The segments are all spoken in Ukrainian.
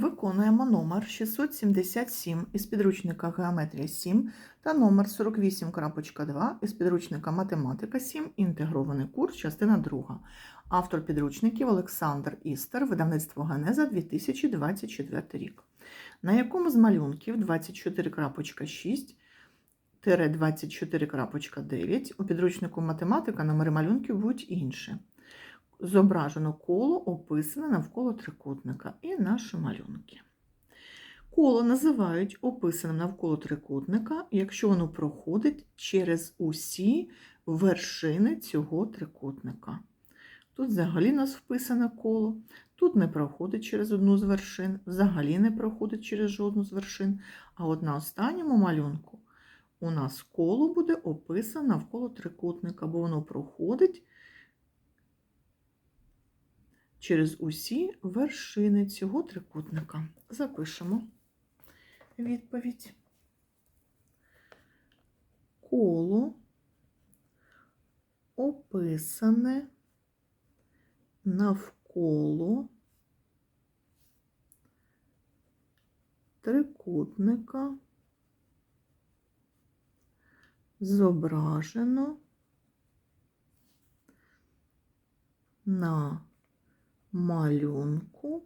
Виконуємо номер 677 із підручника Геометрія 7 та номер 48.2 із підручника Математика 7, інтегрований курс, частина 2. Автор підручників Олександр Істер, видавництво Генеза 2024 рік. На якому з малюнків 24.6 24.9 у підручнику математика номери малюнків будуть інші. Зображено коло, описане навколо трикутника і наші малюнки. Коло називають описаним навколо трикутника, якщо воно проходить через усі вершини цього трикутника. Тут взагалі у нас вписане коло, тут не проходить через одну з вершин, взагалі не проходить через жодну з вершин. А от на останньому малюнку у нас коло буде описане навколо трикутника, бо воно проходить через усі вершини цього трикутника. Запишемо відповідь. Коло описане навколо трикутника зображено на малюнку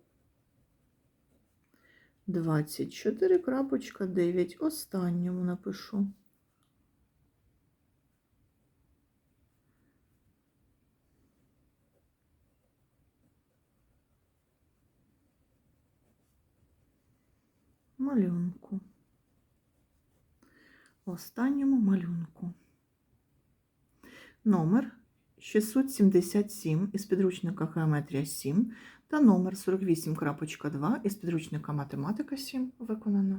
24.9. Останньому напишу. Малюнку. Останньому малюнку. Номер 677 із підручника Геометрія 7 та номер 48.2 із підручника Математика 7 виконано.